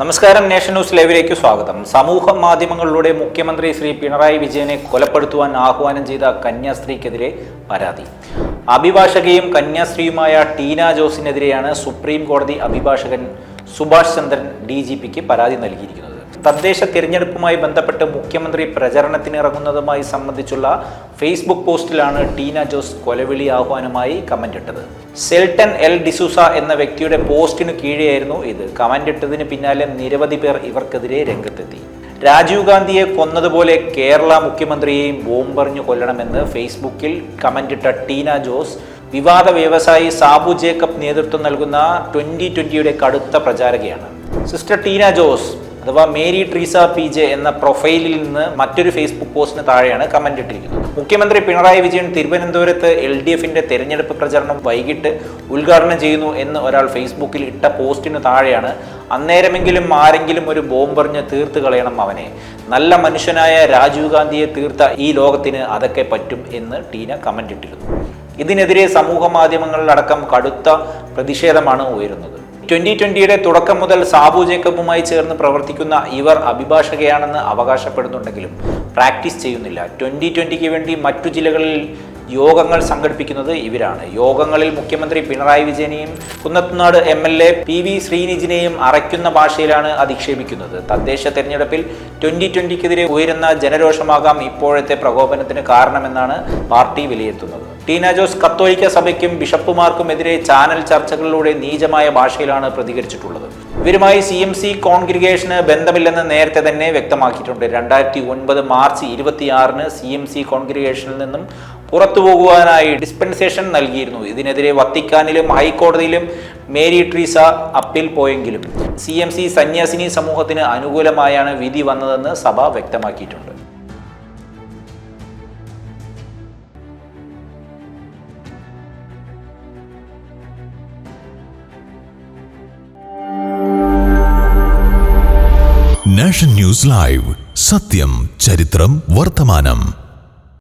നമസ്കാരം nation news ലൈവിലേക്ക് സ്വാഗതം. സമൂഹ മാധ്യമങ്ങളിലൂടെ മുഖ്യമന്ത്രി ശ്രീ പിണറായി വിജയനെ കൊലപ്പെടുത്തുവാൻ ആഹ്വാനം ചെയ്ത കന്യാസ്ത്രീക്കെതിരെ പരാതി. അഭിഭാഷകയും കന്യാസ്ത്രീയുമായ ടീന ജോസിനെതിരെയാണ് സുപ്രീം കോടതി അഭിഭാഷകൻ സുഭാഷ് ചന്ദ്രൻ ഡി പരാതി നൽകിയിരിക്കുന്നത്. തദ്ദേശ തിരഞ്ഞെടുപ്പുമായി ബന്ധപ്പെട്ട് മുഖ്യമന്ത്രി പ്രചരണത്തിന് ഇറങ്ങുന്നതുമായി സംബന്ധിച്ചുള്ള ഫേസ്ബുക്ക് പോസ്റ്റിലാണ് ടീന ജോസ് കൊലവിളി ആഹ്വാനമായി കമന്റ് ഇട്ടത് സെൽട്ടൻ എൽ ഡിസൂസ എന്ന വ്യക്തിയുടെ പോസ്റ്റിന് കീഴെയായിരുന്നു ഇത്. കമന്റ് ഇട്ടതിന് പിന്നാലെ നിരവധി പേർ ഇവർക്കെതിരെ രംഗത്തെത്തി. രാജീവ് ഗാന്ധിയെ കൊന്നതുപോലെ കേരള മുഖ്യമന്ത്രിയെയും ബോംബെറിഞ്ഞു കൊല്ലണമെന്ന് ഫേസ്ബുക്കിൽ കമന്റിട്ട ടീന ജോസ് വിവാദ വ്യവസായി സാബു ജേക്കബ് നേതൃത്വം നൽകുന്ന ട്വന്റി ട്വന്റിയുടെ കടുത്ത പ്രചാരകയാണ്. സിസ്റ്റർ ടീന ജോസ് അഥവാ മേരി ട്രീസ പി ജെ എന്ന പ്രൊഫൈലിൽ നിന്ന് മറ്റൊരു ഫേസ്ബുക്ക് പോസ്റ്റിന് താഴെയാണ് കമന്റ് ഇട്ടിരിക്കുന്നത്. മുഖ്യമന്ത്രി പിണറായി വിജയൻ തിരുവനന്തപുരത്ത് എൽ ഡി എഫിന്റെ തെരഞ്ഞെടുപ്പ് പ്രചരണം വൈകിട്ട് ഉദ്ഘാടനം ചെയ്യുന്നു എന്ന് ഒരാൾ ഫേസ്ബുക്കിൽ ഇട്ട പോസ്റ്റിന് താഴെയാണ് അന്നേരമെങ്കിലും ആരെങ്കിലും ഒരു ബോംബെറിഞ്ഞ് തീർത്ത് കളയണം അവനെ. നല്ല മനുഷ്യനായ രാജീവ് ഗാന്ധിയെ തീർത്ത ഈ ലോകത്തിന് അതൊക്കെ പറ്റും എന്ന് ടീന കമന്റ് ഇട്ടിരുന്നു. ഇതിനെതിരെ സമൂഹ മാധ്യമങ്ങളിലടക്കം കടുത്ത പ്രതിഷേധമാണ് ഉയരുന്നത്. ട്വന്റി ട്വന്റിയുടെ തുടക്കം മുതൽ സാബു ജേക്കബുമായി ചേർന്ന് പ്രവർത്തിക്കുന്ന ഇവർ അഭിഭാഷകയാണെന്ന് അവകാശപ്പെടുന്നുണ്ടെങ്കിലും പ്രാക്ടീസ് ചെയ്യുന്നില്ല. ട്വന്റി ട്വന്റിക്ക് വേണ്ടി മറ്റു ജില്ലകളിൽ യോഗങ്ങൾ സംഘടിപ്പിക്കുന്നത് ഇവരാണ്. യോഗങ്ങളിൽ മുഖ്യമന്ത്രി Pinarayi വിജയനെയും Kunnathunad M L A P V ശ്രീനിജിനെയും അറയ്ക്കുന്ന ഭാഷയിലാണ് അധിക്ഷേപിക്കുന്നത്. തദ്ദേശ തെരഞ്ഞെടുപ്പിൽ ട്വന്റി ട്വന്റിക്കെതിരെ ഉയരുന്ന ജനരോഷമാകാം ഇപ്പോഴത്തെ പ്രകോപനത്തിന് കാരണമെന്നാണ് പാർട്ടി വിലയിരുത്തുന്നത്. ടീന ജോസ് കത്തോലിക്ക സഭയ്ക്കും ബിഷപ്പുമാർക്കുമെതിരെ ചാനൽ ചർച്ചകളിലൂടെ നീചമായ ഭാഷയിലാണ് പ്രതികരിച്ചിട്ടുള്ളത്. ഇവരുമായി സി എം സി കോൺഗ്രിഗേഷന് ബന്ധമില്ലെന്ന് നേരത്തെ തന്നെ വ്യക്തമാക്കിയിട്ടുണ്ട്. രണ്ടായിരത്തി ഒൻപത് മാർച്ച് ഇരുപത്തിയാറിന് സി എം സി കോൺഗ്രിഗേഷനിൽ നിന്നും പുറത്തു പോകുവാനായി ഡിസ്പെൻസേഷൻ നൽകിയിരുന്നു. ഇതിനെതിരെ വത്തിക്കാനിലും ഹൈക്കോടതിയിലും മേരി ട്രീസ അപ്പീൽ പോയെങ്കിലും സി എം സി സന്യാസിനി സമൂഹത്തിന് അനുകൂലമായാണ് വിധി വന്നതെന്ന് സഭ വ്യക്തമാക്കിയിട്ടുണ്ട്. Nation news live. സത്യം ചരിത്രം വർത്തമാനം.